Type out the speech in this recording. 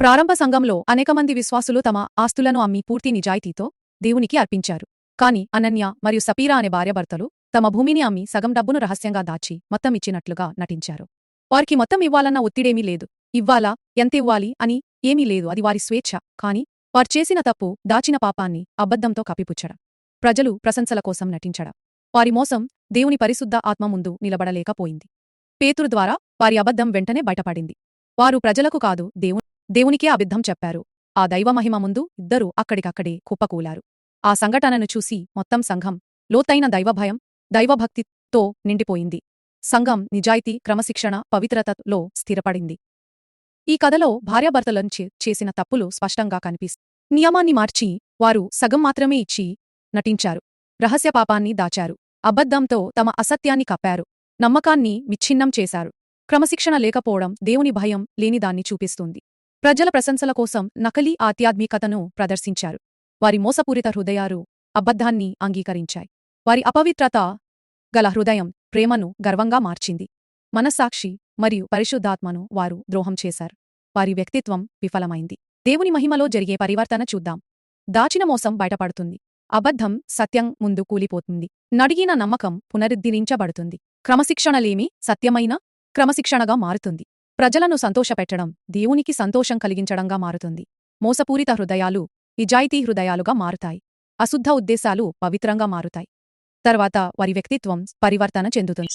ప్రారంభ సంఘంలో అనేకమంది విశ్వాసులు తమ ఆస్తులను అమ్మి పూర్తి నిజాయితీతో దేవునికి అర్పించారు. కాని అనన్య మరియు సపీరా అనే భార్యాభర్తలు తమ భూమిని అమ్మి సగం డబ్బును రహస్యంగా దాచి మొత్తం ఇచ్చినట్లుగా నటించారు. వారికి మొత్తం ఇవ్వాలన్న ఒత్తిడేమీ లేదు. ఇవ్వాలా ఎంత ఇవ్వాలి అని ఏమీ లేదు. అది వారి స్వేచ్ఛ. కాని వారు చేసిన తప్పు దాచిన పాపాన్ని అబద్ధంతో కప్పిపుచ్చడం ప్రజలు ప్రశంసల కోసం నటించడం వారి మోసం దేవుని పరిశుద్ధ ఆత్మ ముందు నిలబడలేకపోయింది. పేతురు ద్వారా వారి అబద్ధం వెంటనే బయటపడింది. వారు ప్రజలకు కాదు దేవుని దేవునికే అబద్ధం చెప్పారు. ఆ దైవమహిమ ముందు ఇద్దరూ అక్కడికక్కడే కుప్పకూలారు. ఆ సంఘటనను చూసి మొత్తం సంఘం లోతైన దైవభయం దైవభక్తితో నిండిపోయింది. సంఘం నిజాయితీ క్రమశిక్షణ పవిత్రతలో స్థిరపడింది. ఈ కథలో భార్యాభర్తలంచే చేసిన తప్పులు స్పష్టంగా కనిపిస్తాయి నియమాన్ని మార్చి వారు సగం మాత్రమే ఇచ్చి నటించారు. రహస్య పాపాన్ని దాచారు. అబద్ధంతో తమ అసత్యాన్ని కప్పారు. నమ్మకాన్ని విచ్ఛిన్నం చేశారు. క్రమశిక్షణ లేకపోవడం దేవుని భయం లేనిదాన్ని చూపిస్తుంది. ప్రజల ప్రశంసల కోసం నకలీ ఆధ్యాత్మికతను ప్రదర్శించారు. వారి మోసపూరిత హృదయాలు అబద్ధాన్ని అంగీకరించాయి. వారి అపవిత్రత గల హృదయం ప్రేమను గర్వంగా మార్చింది. మనస్సాక్షి మరియు పరిశుద్ధాత్మను వారు ద్రోహం చేశారు. వారి వ్యక్తిత్వం విఫలమైంది. దేవుని మహిమలో జరిగే పరివర్తన చూద్దాం. దాచిన మోసం బయటపడుతుంది. అబద్ధం సత్యం ముందు కూలిపోతుంది. నడిగిన నమ్మకం పునరుద్ధరించబడుతుంది. క్రమశిక్షణలేమి సత్యమైన క్రమశిక్షణగా మారుతుంది. ప్రజలను సంతోషపెట్టడం దేవునికి సంతోషం కలిగించడంగా మారుతుంది. మోసపూరిత హృదయాలు నిజాయితీ హృదయాలుగా మారుతాయి. అశుద్ధ ఉద్దేశాలు పవిత్రంగా మారుతాయి. తర్వాత వారి వ్యక్తిత్వం పరివర్తన చెందుతుంది.